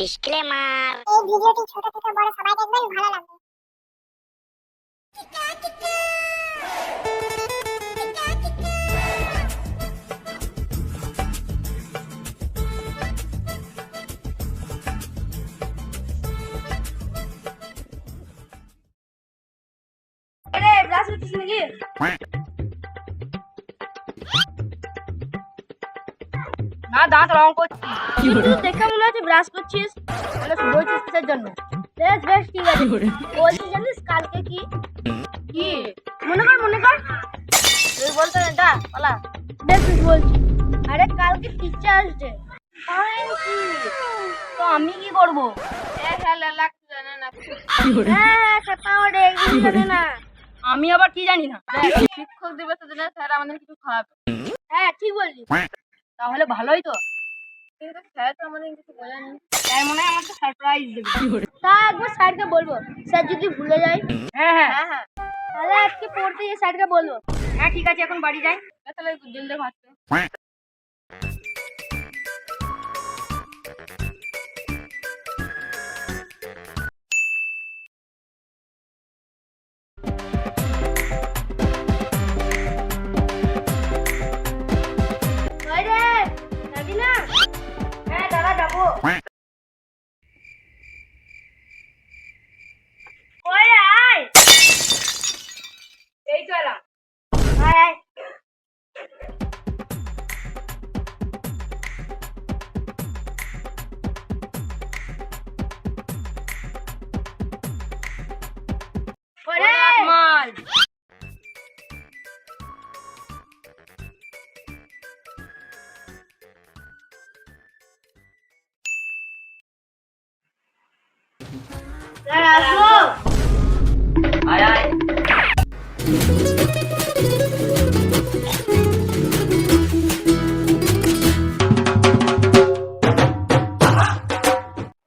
Disclaimer এই ভিডিওটি ছোট থেকে বড় সবাই দেখবেন ভালো লাগবে। আরে না দাঁত রং করছি। কিন্তু দেখে মনে হচ্ছে ব্রাশ করছিস? বলছিস কিসের জন্য? বেশ বেশ ঠিক আছে। বলছিস জানিস কালকে কি? কি? মনে কর মনে কর। তুই বলতে দা বলা। বেশ বেশ বলছি। আরে কালকে টিচার্স ডে তো আমি কি করব? হ্যাঁ জানে না। আমি আবার কি জানি না? শিক্ষক দিবসের দিনে স্যার আমাদের কিছু খাওয়াবে। হ্যাঁ ঠিক বললি তাহলে ভালোই তো। কিন্তু স্যার তো আমাদের কিছু বলেনি তাই মনে হয় আমাকে সারপ্রাইজ দেবে। তা একবার স্যারকে বলব। স্যার যদি ভুলে যায়। হ্যাঁ হ্যাঁ। হ্যাঁ হ্যাঁ। তাহলে আজকে পড়তে গিয়ে স্যারকে বলব। হ্যাঁ ঠিক আছে এখন বাড়ি যাই। তাহলে জলদি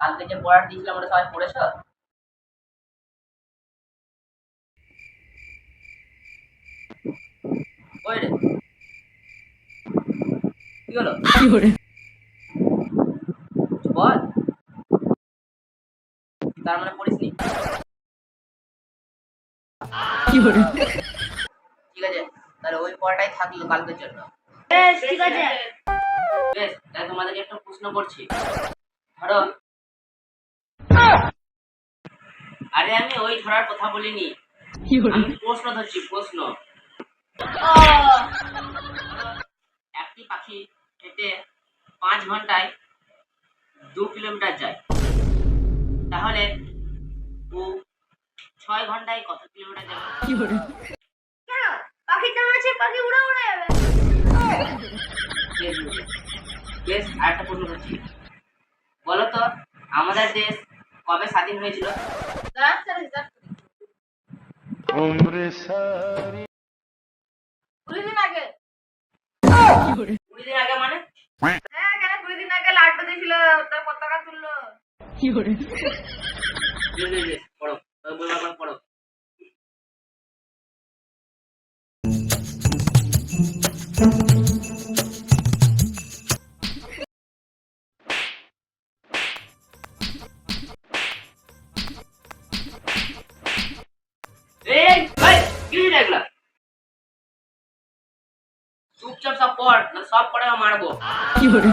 কালকে যে পড়ার দিয়েছিলাম ওটা সবাই পড়েছ। ওই রে। কি হলো? বল। তার মানে পড়িসনি ঠিক আছে তাহলে ওই পড়াটাই থাকল কালকের জন্য। বেশ ঠিক আছে। বেশ তাহলে তোমাদেরকে একটা প্রশ্ন করছি। ধরো। আরে আমি ওই ধরার কথা বলিনি। আমি প্রশ্ন ধরছি প্রশ্ন। একটি পাখি হেঁটে পাঁচ ঘন্টায় দু কিলোমিটার যায়। তাহলে ও ছয় ঘন্টায় কত কিলোমিটার যাবে? কেন? দাম আছে পাখি উড়ে উড়ে যাবে। বেশ আরেকটা প্রশ্ন করছি। বলো তো আমাদের দেশ কবে স্বাধীন হয়েছিল? কুড়ি দিন আগে। কুড়ি দিন আগে মানে? হ্যাঁ কেন কুড়ি দিন আগে লাড্ডু দিয়েছিল তার পতাকা তুললো। পড়ো পড়ো কি হয়েছে এগুলা? চুপচাপ সব পড় না সব পড়ে মারবো। কি হলো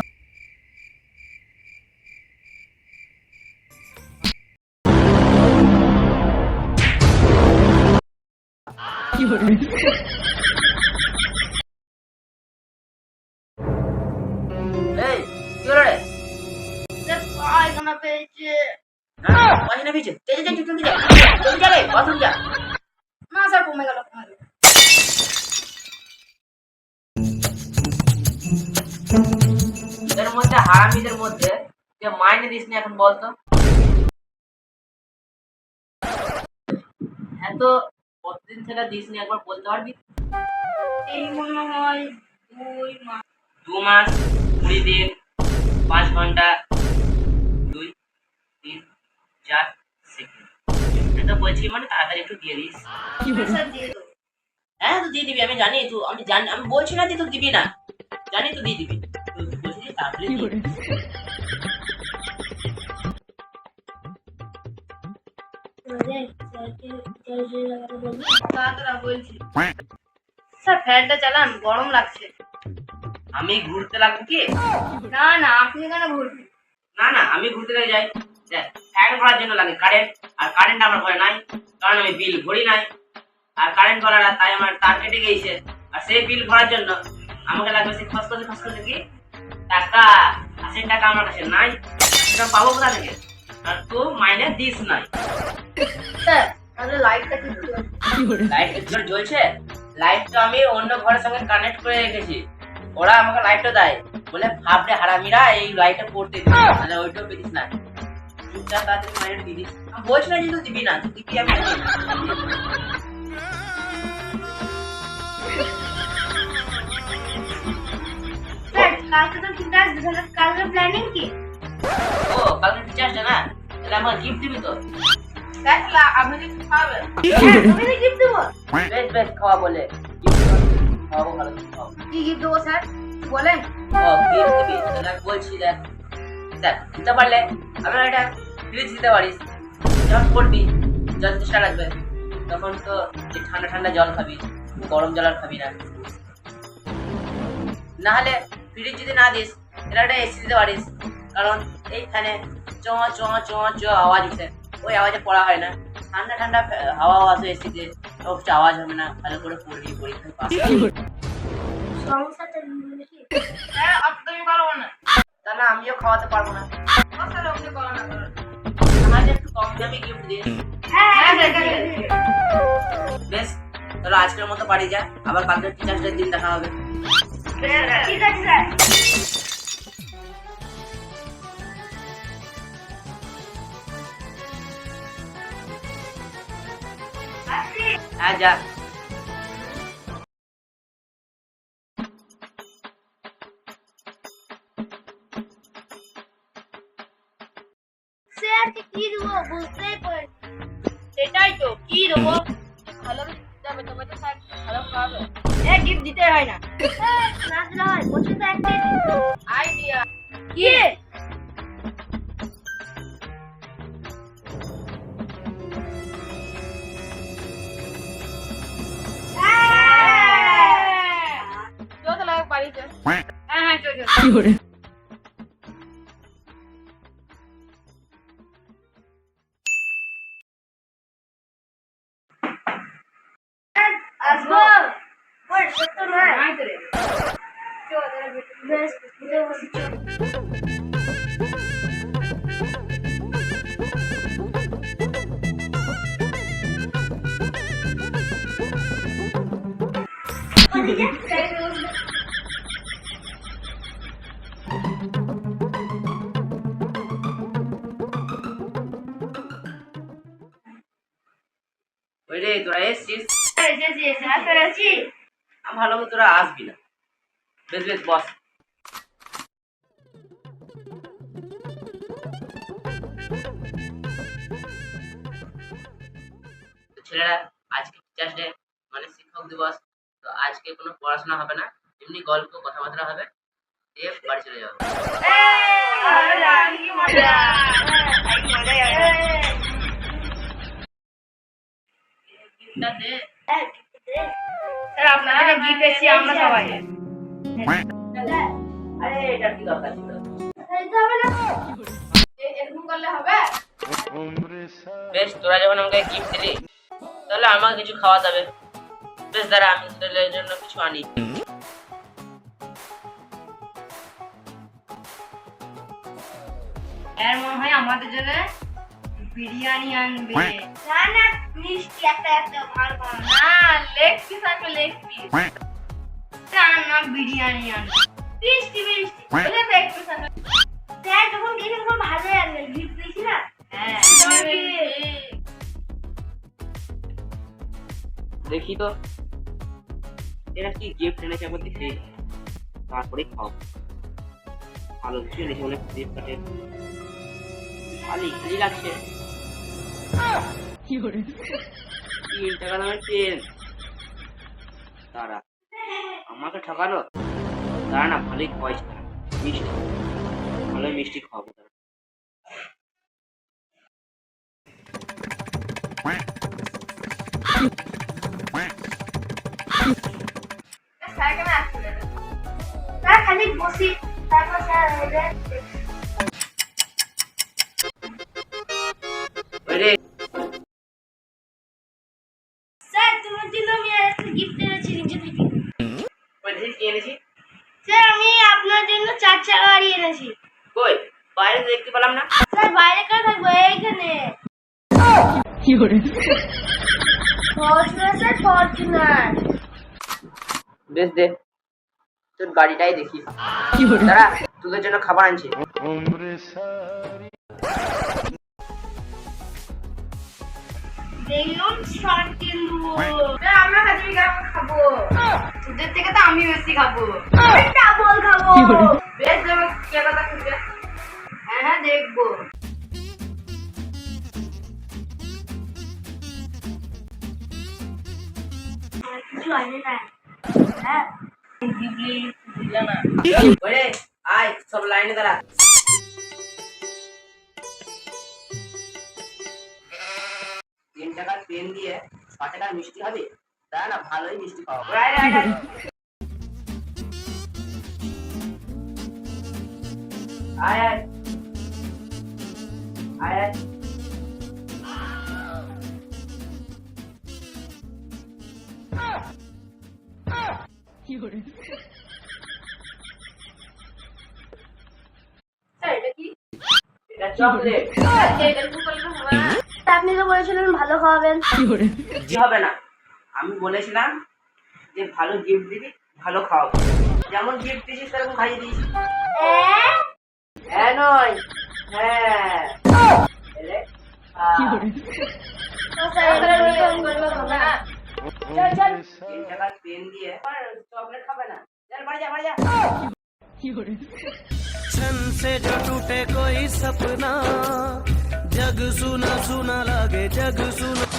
না স্যার মধ্যে যে মাইনে দিস এখন বলতো হ্যাঁ কতদিন থেকে দিস নি একবার বলতে পারবি? এই মনে হয় দুই মাস দু মাস কুড়ি দিন পাঁচ ঘণ্টা দুই তিন চার সেকেন্ড তো বলছি মানে তাড়াতাড়ি একটু দিয়ে দিস। হ্যাঁ তো দিয়ে দিবি। আমি জানি তুই আমি জানি আমি বলছি না তুই দিবি না। জানি তো দিয়ে দিবি। বলছি তাড়াতাড়ি স্যার ফ্যানটা চালান গরম লাগছে। আমি ঘুরতে লাগবো কি? না না আপনি কেন ঘুরবেন। না না আমি ঘুরতে লাগে যাই। ফ্যান ভরার জন্য লাগে কারেন্ট আর কারেন্ট আমার ঘরে নাই কারণ আমি বিল ভরি নাই। আর কারেন্ট ভরার তাই আমার তার কেটে গিয়েছে আর সেই বিল ভরার জন্য আমাকে লাগবে সে খস করতে খস করতে কি? টাকা। আশি টাকা আমার কাছে নাই। সেটা পাবো কোথা থেকে? আর তুই মাইনে দিস নাই স্যার তাহলে লাইটটা কি জ্বলছে? লাইট জ্বলছে? লাইট আমি অন্য ঘরের সঙ্গে কানেক্ট করে রেখেছি। ওরা আমাকে লাইটটা দেয়। বলে ভাবরে হারামিরা এই লাইটটা পড়তে দিস মানে ওইটাও পেতিস না। চুপচাপ তাড়াতাড়ি মাইনে দিয়ে আমি বলছি না যে তুই দিবি না তুই দিবি আমি কালকে তো আছে কালকে প্ল্যানিং কি? ও কালকে টিচার্স না? তাহলে আমাকে গিফট দিবি তো আপনি কিছু খাবেন গিফট দেবো? বেশ বেশ খাওয়া বলে। খাওয়াবো ভালো কি গিফট দেবো স্যার? বলেন। গিফট দিবি তাহলে বলছি দেখ। দেখ দিতে পারলে আমি একটা ফ্রিজ দিতে পারিস যখন করবি জল চেষ্টা লাগবে তখন তো ঠান্ডা ঠান্ডা জল খাবি গরম জল আর খাবি না। না হলে ফ্রিজ যদি না দিস তাহলে একটা এসি দিতে পারিস। কারণ এইখানে চ চ চ চ আওয়াজ উঠে। ওই আওয়াজে পড়া হয় না। ঠান্ডা ঠান্ডা ফে- হাওয়া আসে এসিতে কিছু আওয়াজ হবে না। ভালো করে পড়বি পরীক্ষায় পাস তাহলে আমিও খাওয়াতে পারব না। না। আমাকে একটু কম দামে গিফট হ্যাঁ হ্যাঁ, হ্যাঁ হ্যাঁ, হ্যাঁ। বেশ তাহলে আজকের মতো বাড়ি যা। আবার কালকে টিচার্স দিন দেখা হবে। ঠিক আছে স্যার। আসছি হ্যাঁ যা স্যারকে কি দেবো বুঝতেই পারছি সেটাই তো কি দেবো ভালো যাবে তবে তো স্যার ভালো খাওয়াবে এ গিফট দিতে হয় না না দিলে হয় বলছি তো একটাই দিন। আইডিয়া কি হ্যাঁ চল রে তোরা এসছিস ভালো তোরা আসবি না। বেশ বেশ বস। ছেলেরা আজকে টিচার্স ডে মানে শিক্ষক দিবস তো আজকে কোনো পড়াশোনা হবে না এমনি গল্প কথাবার্তা হবে দিয়ে বাড়ি চলে যাব। দে স্যার আপনারা গিফট এসেছি আমরা সবাই। আরে এটা কি দরকার ছিল? এরকম করলে হবে? বেশ তোরা যখন আমাকে গিফট দিলি তাহলে আমাকে কিছু খাওয়া যাবে। বেশ দাঁড়া আমি এর জন্য কিছু আনি। এর মনে হয় আমাদের জন্য বিরিয়ানি আনবে। না না বলে লেগ স্যার যখন তখন গিফট দিয়েছি না? হ্যাঁ। দেখি তো। এরা কি গিফট এনেছে একবার দেখি তারপরে খাও। ভালো কিছু এনেছে অনেক গিফট কাটে। খালি খালি লাগছে। তিন টাকা দামের পেন তারা আমাকে ঠকালো? দাঁড়া না ভালোই খোয়াইছে তারা মিষ্টি। ভালোই মিষ্টি খাওয়াবো তারা স্যার, খালি বসি। তারপর স্যার বাইরে দেখতে পেলাম না। স্যার বাইরে কার থাকব? এইখানে। Fortuner sir Fortuner. বেশ দে। তোর গাড়িটাই দেখি। দাঁড়া তোদের জন্য খাবার আনছি। দেখুন আমরা খাব। তোদের থেকে তো আমি বেশি খাব। ডাবল খাব। টাকার পেন দিয়ে ছ টাকার মিষ্টি হবে দাঁড়া না ভালোই মিষ্টি পাওয়া ওরে, আয়, আয়, আয়। আয় আয়। আয় আয়। স্যার এটা কি? এটা চকলেট। এটা একটু করলে হবে না আপনি তো বলেছিলেন ভালো খাওয়াবেন জি হবে না আমি বলেছিলাম যে ভালো গিফট দিবি ভালো খাওয়াবো যেমন গিফট দিয়েছিস সেরকম খাইয়ে দিয়েছিস হ্যাঁ হ্যাঁ নয় হ্যাঁ এলে, আহ, তো স্যার এবার এরকম করলে হবে না চল চল তিন টাকার পেন দিয়ে চকলেট খাবে না চল বাড়ি যা বাড়ি যা छन से जो टूटे कोई सपना जग सुना सुना लागे जग सुना